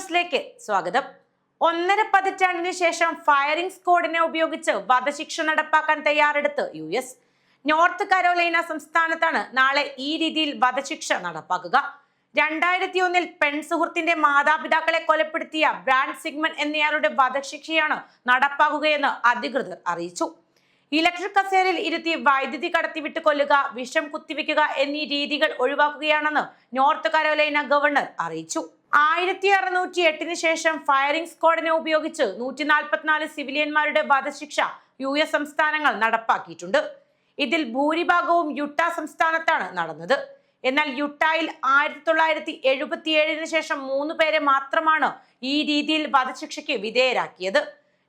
ന്യൂസിലേക്ക് സ്വാഗതം. ഒന്നര പതിറ്റാണ്ടിന് ശേഷം ഫയറിംഗ് സ്ക്വാഡിനെ ഉപയോഗിച്ച് വധശിക്ഷ നടപ്പാക്കാൻ തയ്യാറെടുത്ത് യു എസ്. നോർത്ത് കരോലൈന സംസ്ഥാനത്താണ് നാളെ ഈ രീതിയിൽ വധശിക്ഷ നടപ്പാക്കുക. രണ്ടായിരത്തി ഒന്നിൽ പെൺസുഹൃത്തിന്റെ മാതാപിതാക്കളെ കൊലപ്പെടുത്തിയ ബ്രാൻഡ് സിഗ്മൻ എന്നയാളുടെ വധശിക്ഷയാണ് നടപ്പാക്കുകയെന്ന് അധികൃതർ അറിയിച്ചു. ഇലക്ട്രിക് കസേരയിൽ ഇരുത്തി വൈദ്യുതി കടത്തിവിട്ട് കൊല്ലുക വിഷം കുത്തിവെക്കുക എന്നീ രീതികൾ ഒഴിവാക്കുകയാണെന്ന് നോർത്ത് കരോലൈന ഗവർണർ അറിയിച്ചു. ആയിരത്തി അറുന്നൂറ്റി എട്ടിന് ശേഷം ഫയറിംഗ് സ്ക്വാഡിനെ ഉപയോഗിച്ച് നൂറ്റി നാൽപ്പത്തിനാല് സിവിലിയന്മാരുടെ വധശിക്ഷ യു എസ് സംസ്ഥാനങ്ങൾ നടപ്പാക്കിയിട്ടുണ്ട്. ഇതിൽ ഭൂരിഭാഗവും യുട്ട സംസ്ഥാനത്താണ് നടന്നത്. എന്നാൽ യുട്ടായിൽ ആയിരത്തി തൊള്ളായിരത്തി എഴുപത്തിയേഴിന് ശേഷം മൂന്ന് പേരെ മാത്രമാണ് ഈ രീതിയിൽ വധശിക്ഷയ്ക്ക് വിധേയരാക്കിയത്.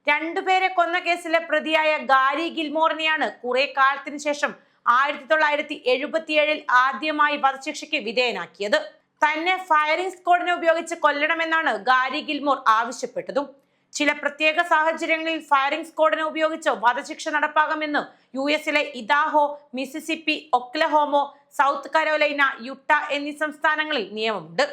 രണ്ടുപേരെ കൊന്ന കേസിലെ പ്രതിയായ ഗാരി ഗിൽമോറിനെയാണ് കുറെ കാലത്തിന് ശേഷം ആയിരത്തി തൊള്ളായിരത്തി എഴുപത്തിയേഴിൽ ആദ്യമായി വധശിക്ഷയ്ക്ക് വിധേയനാക്കിയത്. തന്നെ ഫയറിംഗ് സ്ക്വാഡിനെ ഉപയോഗിച്ച് കൊല്ലണമെന്നാണ് ഗാരി ഗിൽമോർ ആവശ്യപ്പെട്ടതും. ചില പ്രത്യേക സാഹചര്യങ്ങളിൽ ഫയറിംഗ് സ്ക്വാഡിനെ ഉപയോഗിച്ച് വധശിക്ഷ നടപ്പാകാമെന്ന് യു എസിലെ Idaho Mississippi Oklahoma South Carolina Utah എന്നീ സംസ്ഥാനങ്ങളിൽ നിയമമുണ്ട്.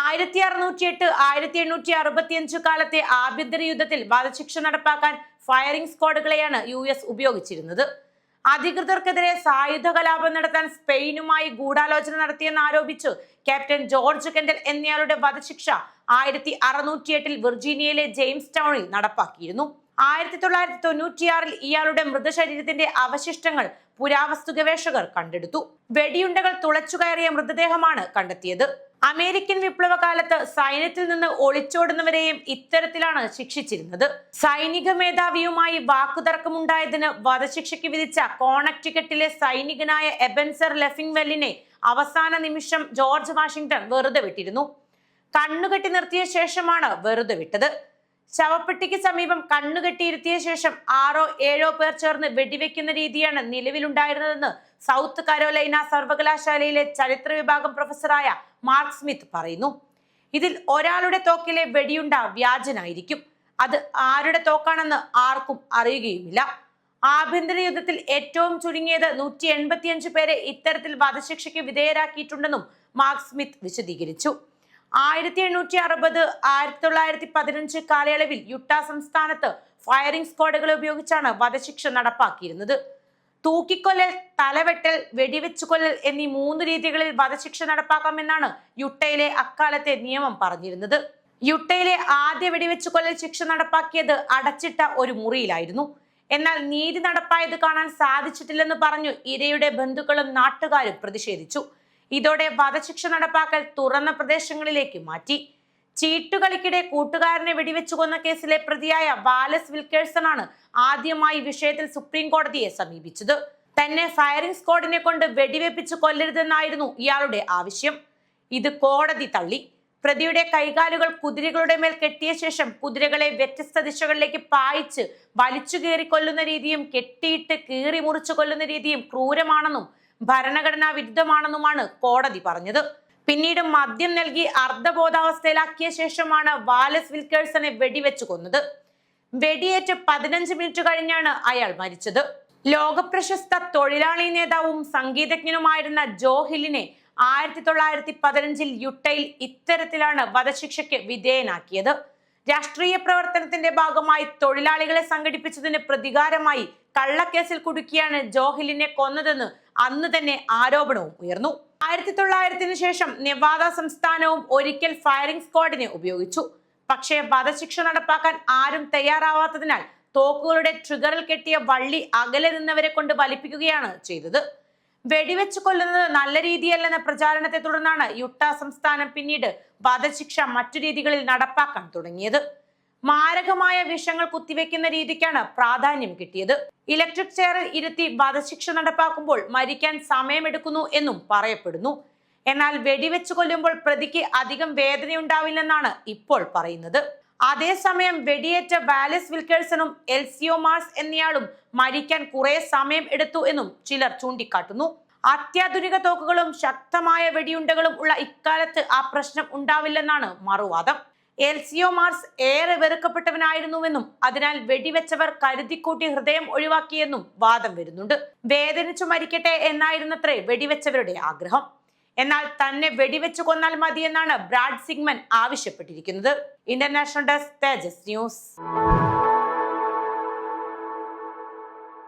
ആയിരത്തി അറുന്നൂറ്റി എട്ട് ആയിരത്തി എണ്ണൂറ്റി അറുപത്തി അഞ്ച് കാലത്തെ ആഭ്യന്തര യുദ്ധത്തിൽ വധശിക്ഷ നടപ്പാക്കാൻ ഫയറിംഗ് സ്ക്വാഡുകളെയാണ് യു എസ് ഉപയോഗിച്ചിരുന്നത്. അധികൃതർക്കെതിരെ സായുധ കലാപം നടത്താൻ സ്പെയിനുമായി ഗൂഢാലോചന നടത്തിയെന്ന് ആരോപിച്ചു ക്യാപ്റ്റൻ ജോർജ് കെൻഡൽ എന്നയാളുടെ വധശിക്ഷ ആയിരത്തി അറുനൂറ്റി എട്ടിൽ വിർജീനിയയിലെ ജെയിംസ് ടൗണിൽ നടപ്പാക്കിയിരുന്നു. ആയിരത്തി തൊള്ളായിരത്തി തൊണ്ണൂറ്റിയാറിൽ ഇയാളുടെ മൃതശരീരത്തിന്റെ അവശിഷ്ടങ്ങൾ പുരാവസ്തു ഗവേഷകർ കണ്ടെടുത്തു. വെടിയുണ്ടകൾ തുളച്ചുകയറിയ മൃതദേഹമാണ് കണ്ടെത്തിയത്. അമേരിക്കൻ വിപ്ലവകാലത്ത് സൈന്യത്തിൽ നിന്ന് ഒളിച്ചോടുന്നവരെയും ഇത്തരത്തിലാണ് ശിക്ഷിച്ചിരുന്നത്. സൈനിക മേധാവിയുമായി വാക്കുതർക്കമുണ്ടായതിന് വധശിക്ഷയ്ക്ക് വിധിച്ച കോണക്ടിക്കറ്റിലെ സൈനികനായ എബൻസർ ലെഫിംഗ്വെല്ലിനെ അവസാന നിമിഷം ജോർജ് വാഷിംഗ്ടൺ വെറുതെ വിട്ടിരുന്നു. കണ്ണുകെട്ടി നിർത്തിയ ശേഷമാണ് വെറുതെ വിട്ടത്. ശവപ്പെട്ടിക്ക് സമീപം കണ്ണുകെട്ടിയിരുത്തിയ ശേഷം ആറോ ഏഴോ പേർ ചേർന്ന് വെടിവെക്കുന്ന രീതിയാണ് നിലവിലുണ്ടായിരുന്നതെന്ന് സൗത്ത് കരോലൈന സർവകലാശാലയിലെ ചരിത്ര വിഭാഗം പ്രൊഫസറായ മാർക്ക് സ്മിത്ത് പറയുന്നു. ഇതിൽ ഒരാളുടെ തോക്കിലെ വെടിയുണ്ട വ്യാജനായിരിക്കും. അത് ആരുടെ തോക്കാണെന്ന് ആർക്കും അറിയുകയുമില്ല. ആഭ്യന്തര യുദ്ധത്തിൽ ഏറ്റവും ചുരുങ്ങിയത് നൂറ്റി എൺപത്തിയഞ്ച് പേരെ ഇത്തരത്തിൽ വധശിക്ഷയ്ക്ക് വിധേയരാക്കിയിട്ടുണ്ടെന്നും മാർക്ക് സ്മിത്ത് വിശദീകരിച്ചു. ആയിരത്തി എണ്ണൂറ്റി അറുപത് ആയിരത്തി തൊള്ളായിരത്തി പതിനഞ്ച് കാലയളവിൽ യുട്ട സംസ്ഥാനത്ത് ഫയറിംഗ് സ്ക്വാഡുകളെ ഉപയോഗിച്ചാണ് വധശിക്ഷ നടപ്പാക്കിയിരുന്നത്. തൂക്കിക്കൊല്ലൽ തലവെട്ടൽ വെടിവെച്ചു കൊല്ലൽ എന്നീ മൂന്ന് രീതികളിൽ വധശിക്ഷ നടപ്പാക്കാമെന്നാണ് യുട്ടയിലെ അക്കാലത്തെ നിയമം പറഞ്ഞിരുന്നത്. യുട്ടയിലെ ആദ്യ വെടിവെച്ചു കൊല്ലൽ ശിക്ഷ നടപ്പാക്കിയത് അടച്ചിട്ട ഒരു മുറിയിലായിരുന്നു. എന്നാൽ നീതി നടപ്പായത് കാണാൻ സാധിച്ചിട്ടില്ലെന്ന് പറഞ്ഞു ഇരയുടെ ബന്ധുക്കളും നാട്ടുകാരും പ്രതിഷേധിച്ചു. ഇതോടെ വധശിക്ഷ നടപ്പാക്കൽ തുറന്ന പ്രദേശങ്ങളിലേക്ക് മാറ്റി. ചീട്ടുകളിക്കിടെ കൂട്ടുകാരനെ വെടിവെച്ചു കൊന്ന കേസിലെ പ്രതിയായ വാലസ് വിൽക്കേഴ്സൺ ആണ് ആദ്യമായി വിഷയത്തിൽ സുപ്രീം കോടതിയെ സമീപിച്ചത്. തന്നെ ഫയറിംഗ് സ്ക്വാഡിനെ കൊണ്ട് വെടിവെപ്പിച്ച് കൊല്ലരുതെന്നായിരുന്നു ഇയാളുടെ ആവശ്യം. ഇത് കോടതി തള്ളി. പ്രതിയുടെ കൈകാലുകൾ കുതിരകളുടെ മേൽ കെട്ടിയ ശേഷം കുതിരകളെ വ്യത്യസ്ത ദിശകളിലേക്ക് പായിച്ച് വലിച്ചു കയറി കൊല്ലുന്ന രീതിയും കെട്ടിയിട്ട് കീറി മുറിച്ചു കൊല്ലുന്ന രീതിയും ക്രൂരമാണെന്നും ഭരണഘടനാ വിരുദ്ധമാണെന്നുമാണ് കോടതി പറഞ്ഞത്. പിന്നീട് മദ്യം നൽകി അർദ്ധബോധാവസ്ഥയിലാക്കിയ ശേഷമാണ് വാലസ് വിൽക്കേഴ്സനെ വെടിവെച്ചു കൊന്നത്. വെടിയേറ്റ് പതിനഞ്ച് മിനിറ്റ് കഴിഞ്ഞാണ് അയാൾ മരിച്ചത്. ലോകപ്രശസ്ത തൊഴിലാളി നേതാവും സംഗീതജ്ഞനുമായിരുന്ന ജോ ഹില്ലിനെ ആയിരത്തി തൊള്ളായിരത്തി പതിനഞ്ചിൽ യുട്ടയിൽ ഇത്തരത്തിലാണ് വധശിക്ഷയ്ക്ക് വിധേയനാക്കിയത്. രാഷ്ട്രീയ പ്രവർത്തനത്തിന്റെ ഭാഗമായി തൊഴിലാളികളെ സംഘടിപ്പിച്ചതിന് പ്രതികാരമായി കള്ളക്കേസിൽ കുടുക്കിയാണ് ജോഹിലിനെ കൊന്നതെന്ന് അന്ന് തന്നെ ആരോപണവും ഉയർന്നു. ആയിരത്തി തൊള്ളായിരത്തിന് ശേഷം നെവാദ സംസ്ഥാനവും ഒരിക്കൽ ഫയറിംഗ് സ്ക്വാഡിനെ ഉപയോഗിച്ചു. പക്ഷേ വധശിക്ഷ നടപ്പാക്കാൻ ആരും തയ്യാറാവാത്തതിനാൽ തോക്കുകളുടെ ട്രിഗറിൽ കെട്ടിയ വള്ളി അകലെ നിന്നവരെ കൊണ്ട് വലിപ്പിക്കുകയാണ് ചെയ്തത്. വെടിവെച്ച് കൊല്ലുന്നത് നല്ല രീതിയല്ലെന്ന പ്രചാരണത്തെ തുടർന്നാണ് യുട്ട സംസ്ഥാനം പിന്നീട് വധശിക്ഷ മറ്റു രീതികളിൽ നടപ്പാക്കാൻ തുടങ്ങിയത്. മാരകമായ വിഷങ്ങൾ കുത്തിവെക്കുന്ന രീതിക്കാണ് പ്രാധാന്യം കിട്ടിയത്. ഇലക്ട്രിക് ചെയറിൽ ഇരുത്തി വധശിക്ഷ നടപ്പാക്കുമ്പോൾ മരിക്കാൻ സമയമെടുക്കുന്നു എന്നും പറയപ്പെടുന്നു. എന്നാൽ വെടിവെച്ച് കൊല്ലുമ്പോൾ പ്രതിക്ക് അധികം വേദനയുണ്ടാവില്ലെന്നാണ് ഇപ്പോൾ പറയുന്നത്. അതേസമയം വെടിയേറ്റ വാലസ് വിൽക്കേഴ്സണും എൽസിയോ മാർസ് എന്നയാളും മരിക്കാൻ കുറെ സമയം എടുത്തു എന്നും ചിലർ ചൂണ്ടിക്കാട്ടുന്നു. അത്യാധുനിക തോക്കുകളും ശക്തമായ വെടിയുണ്ടകളും ഉള്ള ഇക്കാലത്ത് ആ പ്രശ്നം ഉണ്ടാവില്ലെന്നാണ് മറുവാദം. എൽസിയോ മാർസ് ഏറെ വെറുക്കപ്പെട്ടവനായിരുന്നുവെന്നും അതിനാൽ വെടിവെച്ചവർ കരുതിക്കൂട്ടി ഹൃദയം ഒഴിവാക്കിയെന്നും വാദം വരുന്നുണ്ട്. വേദനിച്ചു മരിക്കട്ടെ എന്നായിരുന്നത്രേ വെടിവെച്ചവരുടെ ആഗ്രഹം. എന്നാൽ തന്നെ വെടിവെച്ച് കൊന്നാൽ മതിയെന്നാണ് ബ്രാഡ് സിഗ്മൻ ആവശ്യപ്പെട്ടിരിക്കുന്നത്. International desk Tejas news.